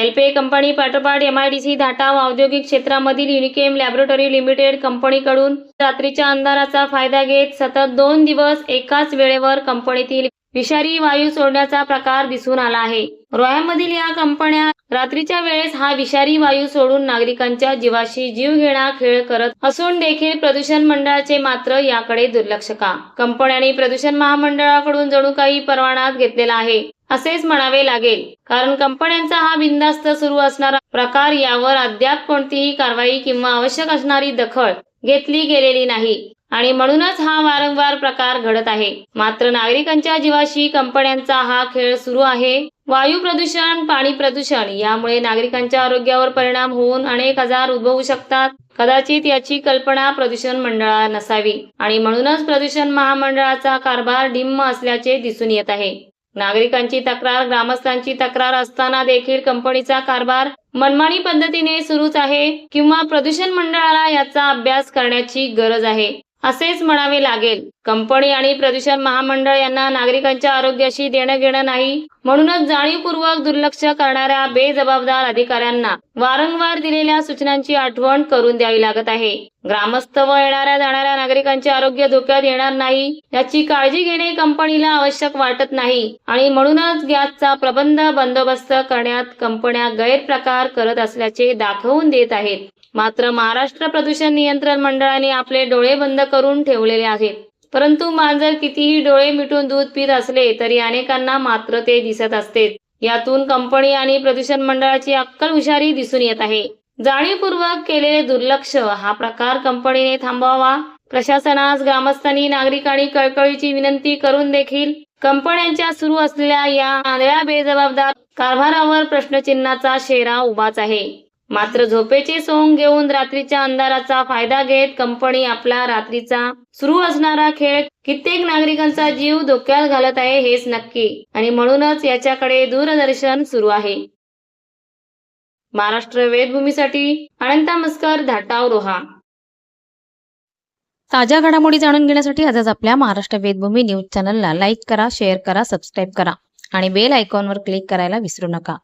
हेल्पे company पाठोपाठ MIDC Dhatav औद्योगिक क्षेत्रामधील युनिकेम लॅबोरेटरी लिमिटेड कंपनीकडून रात्रीच्या अंधाराचा फायदा घेत सतत दोन दिवस एकाच वेळेवर कंपनीतील विषारी वायू सोडण्याचा प्रकार दिसून आला आहे. रोह्यामधील या कंपन्या रात्रीच्या वेळेस हा विषारी वायू सोडून नागरिकांच्या जीवाशी जीव घेणा खेळ करत असून देखील प्रदूषण मंडळाचे मात्र याकडे दुर्लक्ष का? कंपन्यांनी प्रदूषण महामंडळाकडून जणू काही परवानाच घेतलेला आहे असेच म्हणावे लागेल. कारण कंपन्यांचा हा बिनधास्त सुरू असणारा प्रकार यावर अद्याप कोणतीही कारवाई किंवा आवश्यक असणारी दखल घेतली गेलेली नाही. आणि म्हणूनच हा वारंवार प्रकार घडत आहे. मात्र नागरिकांच्या जीवाशी कंपन्यांचा हा खेळ सुरू आहे. वायू प्रदूषण पाणी प्रदूषण यामुळे नागरिकांच्या आरोग्यावर परिणाम होऊन अनेक आजार उद्भवू शकतात. कदाचित याची कल्पना प्रदूषण मंडळाला नसावी. आणि म्हणूनच प्रदूषण महामंडळाचा कारभार डिम्म असल्याचे दिसून येत आहे. नागरिकांची तक्रार ग्रामस्थांची तक्रार असताना देखील कंपनीचा कारभार मनमानी पद्धतीने सुरूच आहे किंवा प्रदूषण मंडळाला याचा अभ्यास करण्याची गरज आहे. असेच म्हणावे लागेल. कंपनी आणि प्रदूषण महामंडळ यांना नागरिकांच्या आरोग्याशी देणं घेणं नाही. म्हणूनच जाणीवपूर्वक दुर्लक्ष करणाऱ्या बेजबाबदार अधिकाऱ्यांना वारंवार दिलेल्या सूचनांची आठवण करून द्यावी लागत आहे. ग्रामस्थ व येणाऱ्या जाणाऱ्या नागरिकांचे आरोग्य धोक्यात येणार नाही याची काळजी घेणे कंपनीला आवश्यक वाटत नाही आणि म्हणूनच गॅसचा प्रबंध बंदोबस्त करण्यात कंपन्या गैरप्रकार करत असल्याचे दाखवून देत आहेत. मात्र महाराष्ट्र प्रदूषण नियंत्रण मंडळाने आपले डोळे बंद करून ठेवलेले आहेत. परंतु मांजर कितीही डोळे मिटून दूध पित असले तरी अनेकांना मात्र ते दिसत असते. यातून कंपनी आणि प्रदूषण मंडळाची अक्कल हुशारी दिसून येत आहे. जाणीवपूर्वक केलेले दुर्लक्ष हा प्रकार कंपनीने थांबवावा. प्रशासनास ग्रामस्थांनी नागरिकांनी कळकळीची विनंती करून देखील कंपन्यांच्या सुरू असलेल्या या आंधळ्या बेजबाबदार कारभारावर प्रश्नचिन्हाचा शेरा उभाच आहे. मात्र झोपेची सोंग घेऊन रात्रीच्या अंधाराचा फायदा घेत कंपनी आपला रात्रीचा सुरू असणारा खेळ कित्येक नागरिकांचा जीव धोक्यात घालत आहे हेच नक्की. आणि म्हणूनच याच्याकडे दूरदर्शन सुरू आहे. महाराष्ट्र वेदभूमीसाठी अनंता मस्कर धाटाव रोहा. ताज्या घडामोडी जाणून घेण्यासाठी आजच आपल्या महाराष्ट्र वेदभूमी न्यूज चॅनलला लाईक करा शेअर करा सबस्क्राईब करा आणि बेल आयकॉनवर क्लिक करायला विसरू नका.